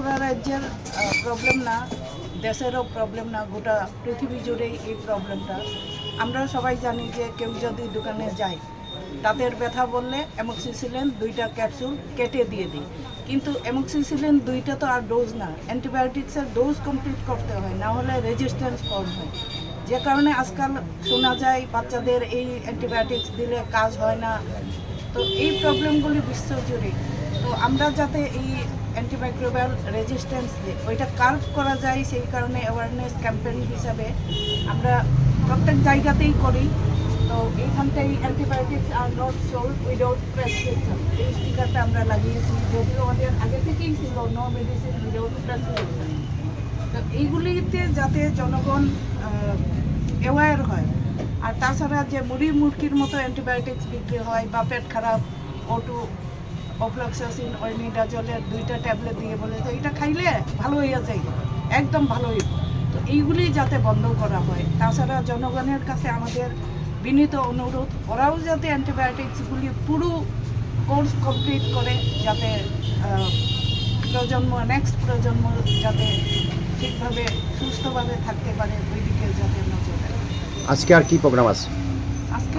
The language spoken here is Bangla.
ত্রিপুরা রাজ্যের প্রবলেম না, দেশেরও প্রবলেম না, গোটা পৃথিবী জুড়েই এই প্রবলেমটা আমরা সবাই জানি যে কেউ যদি দোকানে যায়, দাঁতের ব্যথা বললে অ্যামোক্সিসিলিন দুইটা ক্যাপসুল কেটে দিয়ে দিই। কিন্তু অ্যামোক্সিসিলিন দুইটা তো আর ডোজ না অ্যান্টিবায়োটিক্সের ডোজ কমপ্লিট করতে হয়, না হলে রেজিস্ট্যান্স ফর্ম হয়। যে কারণে আজকাল শোনা যায়, বাচ্চাদের এই অ্যান্টিবায়োটিক্স দিলে কাজ হয় না। তো এই প্রবলেমগুলি বিশ্বজুড়ে তো আমরা যাতে এই অ্যান্টিমাইক্রোবিয়াল রেজিস্ট্যান্স ওইটা কার্ভ করা যায়, সেই কারণে অ্যাওয়ারনেস ক্যাম্পেইন হিসাবে আমরা প্রত্যেক জায়গাতেই করি। তো এইখানটাই antibiotics R not sold without prescription এই স্টিকারটা আমরা লাগিয়েছি, যদিও আমাদের আগে থেকেই ছিল নো মেডিসিন উইদাউট প্রেসক্রিপশন তো এইগুলিতে যাতে জনগণ অ্যাওয়ার হয়। আর তাছাড়া যে মুড়ি মুরগির মতো অ্যান্টিবায়োটিক্স বিক্রি হয় বা পেট খারাপ ওটু অফ্লক্সাসিন অর্নিডাজলের দুইটা ট্যাবলেট দিয়ে বলে যে এটা খাইলে ভালো হইয়া যায় একদম ভালো হইব। তো এইগুলি যাতে বন্ধ করা হয়। তাছাড়া জনগণের কাছে আমাদের বিনীত অনুরোধ ওরাও যাতে অ্যান্টিবায়োটিক্সগুলি পুরো কোর্স কমপ্লিট করে যাতে প্রজন্ম নেক্সট প্রজন্ম যাতে ঠিকভাবে সুস্থভাবে থাকতে পারে ওই দিকে যাতে নজর আজকে আর কি প্রোগ্রাম আছে? আজকে